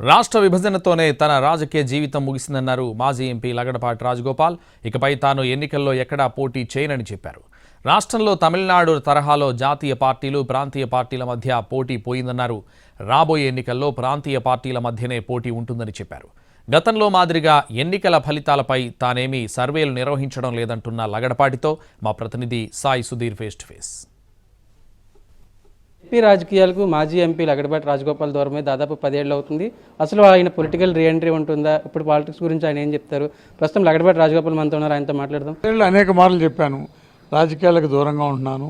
రాష్ట్ర విభజనతోనే తన రాజకీయ జీవితం ముగిసిందన్నారు మాజీ ఎంపీ లగడపాటి రాజగోపాల్. ఇకపై తాను ఎన్నికల్లో ఎక్కడా పోటీ చేయనని చెప్పారు. రాష్ట్రంలో తమిళనాడు తరహాలో జాతీయ పార్టీలు ప్రాంతీయ పార్టీల మధ్య పోటీ పోయిందన్నారు. రాబోయే ఎన్నికల్లో ప్రాంతీయ పార్టీల మధ్యనే పోటీ ఉంటుందని చెప్పారు. గతంలో మాదిరిగా ఎన్నికల ఫలితాలపై తానేమీ సర్వేలు నిర్వహించడం లేదంటున్న లగడపాటితో మా ప్రతినిధి Sai Sudheer face to face AP రాజకీయాలకు మాజీ ఎంపీ అగడబాటి రాజగోపాల్ దూరమే దాదాపు పదేళ్ళు అవుతుంది. అసలు ఆయన పొలిటికల్ రీఎంట్రీ ఉంటుందా? ఇప్పుడు పాలిటిక్స్ గురించి ఆయన ఏం చెప్తారు? ప్రస్తుతం లగడబాటి రాజగోపాల్ మనతో ఉన్నారు ఆయనతో మాట్లాడదాం. అనేక మార్లు చెప్పాను. రాజకీయాలకు దూరంగా ఉంటున్నాను.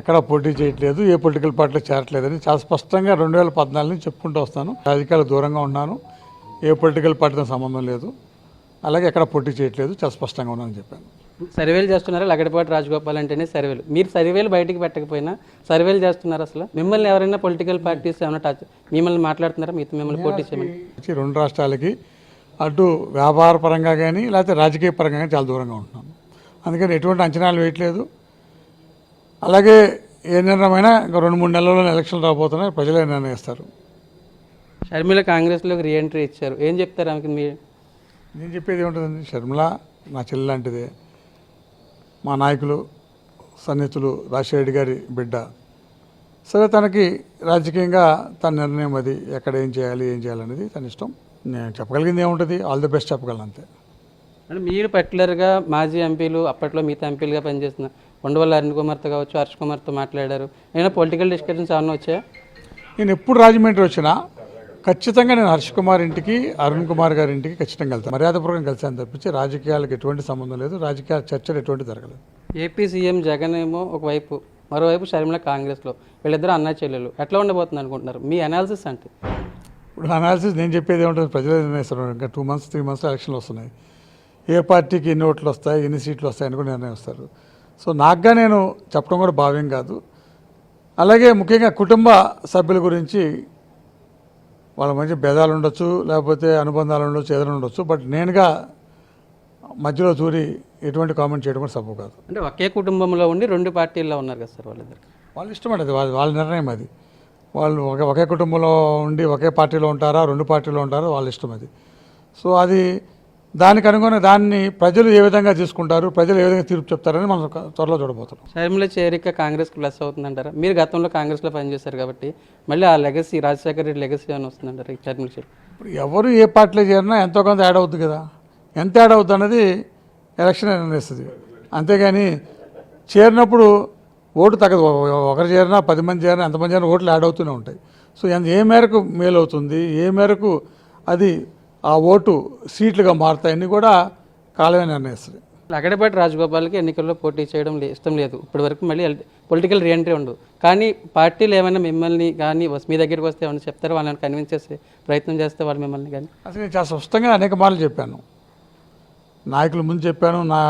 ఎక్కడ పోటీ చేయట్లేదు ఏ పొలిటికల్ పార్టీలో చేరట్లేదని చాలా స్పష్టంగా రెండు వేల పద్నాలుగు నుంచి చెప్పుకుంటూ వస్తాను. రాజకీయాలకు దూరంగా ఉన్నాను ఏ పొలిటికల్ పార్టీతో సంబంధం లేదు. అలాగే ఎక్కడ పోటీ చేయట్లేదు చాలా స్పష్టంగా ఉన్నానని చెప్పాను. సర్వేలు చేస్తున్నారు? లగడపాటి రాజగోపాల్ అంటేనే సర్వేలు. మీరు సర్వేలు బయటికి పెట్టకపోయినా సర్వేలు చేస్తున్నారు అసలు? మిమ్మల్ని ఎవరైనా పొలిటికల్ పార్టీస్ ఏమైనా టచ్ మిమ్మల్ని మాట్లాడుతున్నారా? మీతో మిమ్మల్ని పోటీ చేయమని. రెండు రాష్ట్రాలకి అటు వ్యాపార పరంగా కానీ లేకపోతే రాజకీయ పరంగా కానీ చాలా దూరంగా ఉంటున్నాను అందుకని ఎటువంటి అంచనాలు వేయట్లేదు. అలాగే ఏ నిర్ణయమైనా ఇంకా రెండు మూడు నెలల్లో ఎలక్షన్లు రాబోతున్నాయి ప్రజలే నిర్ణయిస్తారు షర్మిల కాంగ్రెస్లోకి రీఎంట్రీ ఇచ్చారు. ఏం చెప్తారు ఆమెకి? మీరు నేను చెప్పేది ఏముంటుందండి? షర్మిల నా చెల్లి లాంటిదే. మా నాయకులు సన్నిహితులు రాజశేఖర గారి బిడ్డ. సరే తనకి రాజకీయంగా తన నిర్ణయం అది ఎక్కడ ఏం చేయాలి ఏం చేయాలనేది తన ఇష్టం. నేను చెప్పగలిగింది ఏముంటుంది? ఆల్ ది బెస్ట్ చెప్పగలను అంతే. అంటే మీరు పర్టికులర్గా మాజీ ఎంపీలు అప్పట్లో మిగతా ఎంపీలుగా పనిచేస్తున్న ఉండవల్లి అరుణ్ కుమార్తో కావచ్చు హర్ష్ కుమార్తో మాట్లాడారు. ఏమైనా పొలిటికల్ డిస్కషన్స్ ఏమైనా వచ్చాయా? నేను ఎప్పుడు రాజమండ్రి వచ్చినా ఖచ్చితంగా నేను హర్ష్ కుమార్ ఇంటికి అరుణ్ కుమార్ గారి ఇంటికి ఖచ్చితంగా వెళ్తాను. మర్యాదపూర్వకంగా కలిసాను తప్పించి రాజకీయాలకు ఎటువంటి సంబంధం లేదు. రాజకీయ చర్చలు ఎటువంటి జరగలేదు. ఏపీ సీఎం జగన్ ఏమో ఒకవైపు మరోవైపు షర్మిల కాంగ్రెస్లో. వీళ్ళిద్దరూ అన్నా చెల్లెలు. ఎట్లా ఉండబోతుంది అనుకుంటున్నారు? మీ అనాలిసిస్ అంటే? ఇప్పుడు అనాలిసిస్ నేను చెప్పేది ఏముంటుంది ప్రజలే నిర్ణయిస్తారు. ఇంకా టూ మంత్స్ త్రీ మంత్స్ ఎలక్షన్లు వస్తున్నాయి. ఏ పార్టీకి ఎన్ని ఓట్లు వస్తాయి ఎన్ని సీట్లు వస్తాయని కూడా నిర్ణయిస్తారు. సో నాకుగా నేను చెప్పడం కూడా భావ్యం కాదు. అలాగే ముఖ్యంగా కుటుంబ సభ్యుల గురించి వాళ్ళ మధ్య భేదాలు ఉండొచ్చు లేకపోతే అనుబంధాలు ఉండొచ్చు ఏదైనా ఉండొచ్చు. బట్ నేనుగా మధ్యలో దూరి ఎటువంటి కామెంట్ చేయడం కూడా సబ్బు కాదు. అంటే ఒకే కుటుంబంలో ఉండి రెండు పార్టీల్లో ఉన్నారు కదా సార్ వాళ్ళిద్దరు? వాళ్ళ ఇష్టం అది. వాళ్ళ వాళ్ళ నిర్ణయం అది. వాళ్ళు ఒకే ఒకే కుటుంబంలో ఉండి ఒకే పార్టీలో ఉంటారా రెండు పార్టీలో ఉంటారా వాళ్ళ ఇష్టం అది. సో అది దానికి అనుగుణ దాన్ని ప్రజలు ఏ విధంగా తీసుకుంటారు ప్రజలు ఏ విధంగా తీర్పు చెప్తారని మనం త్వరలో చూడబోతున్నాం. షర్మిల చేరిక కాంగ్రెస్కి ప్లస్ అవుతుందంటారా? మీరు గతంలో కాంగ్రెస్లో పనిచేశారు కాబట్టి మళ్ళీ ఆ లెగసీ రాజశేఖర రెడ్డి లెగసీ ఏమైనా వస్తుందంటారా షర్మిల చేరిక? ఇప్పుడు ఎవరు ఏ పార్టీలో చేరినా ఎంతో కొంత యాడ్ అవుతుంది కదా. ఎంత యాడ్ అవుతుంది అన్నది ఎలక్షన్ నిర్ణయిస్తుంది. అంతేగాని చేరినప్పుడు ఓటు తగ్గదు. ఒకరు చేరినా పది మంది చేరినా ఎంతమంది చేరినా ఓట్లు యాడ్ అవుతూనే ఉంటాయి. సో ఏ మేరకు మేలు అవుతుంది ఏ మేరకు అది ఆ ఓటు సీట్లుగా మారుతాయని కూడా కాలమే నిర్ణయిస్తుంది. లగడపాటి రాజగోపాల్కి ఎన్నికల్లో పోటీ చేయడం ఇష్టం లేదు. ఇప్పటి వరకు మళ్ళీ పొలిటికల్ రీఎంట్రీ ఉండదు. కానీ పార్టీలు ఏమైనా మిమ్మల్ని కానీ మీ దగ్గరికి వస్తే ఏమైనా చెప్తారు? వాళ్ళని కన్విన్స్ చేసే ప్రయత్నం చేస్తే వాళ్ళు మిమ్మల్ని కానీ? అసలు నేను చాలా స్పష్టంగా అనేక మార్లు చెప్పాను. నాయకుల ముందు చెప్పాను నా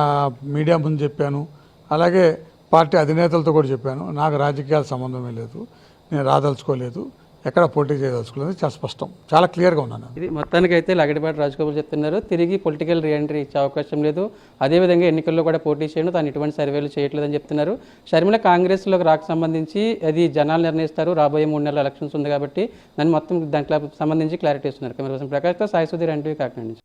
మీడియా ముందు చెప్పాను అలాగే పార్టీ అధినేతలతో కూడా చెప్పాను. నాకు రాజకీయాల సంబంధమే లేదు. నేను రాదలుచుకోలేదు. ఎక్కడ పోటీ చేయదలుచుకోలేదు చాలా స్పష్టం చాలా క్లియర్గా ఉన్నాను. ఇది మొత్తానికి అయితే లగడిపాటి రాజగోపాల్ చెప్తున్నారు. తిరిగి పొలిటికల్ రీఎంట్రీ ఇచ్చే అవకాశం లేదు. అదేవిధంగా ఎన్నికల్లో కూడా పోటీ చేయడం తాను ఎటువంటి సర్వేలు చేయట్లేదని చెప్తున్నారు. షర్మిల కాంగ్రెస్లోకి రాక సంబంధించి అది జనాలు నిర్ణయిస్తారు. రాబోయే మూడు నెలల ఎలక్షన్స్ ఉంది కాబట్టి దాన్ని మొత్తం దాంట్లో సంబంధించి క్లారిటీ ఇస్తున్నారు. కెమెరా పర్సన్ ప్రకాష్తో సాయి సుధీర్ ఎన్టీవీ కాకినాడ నుంచి.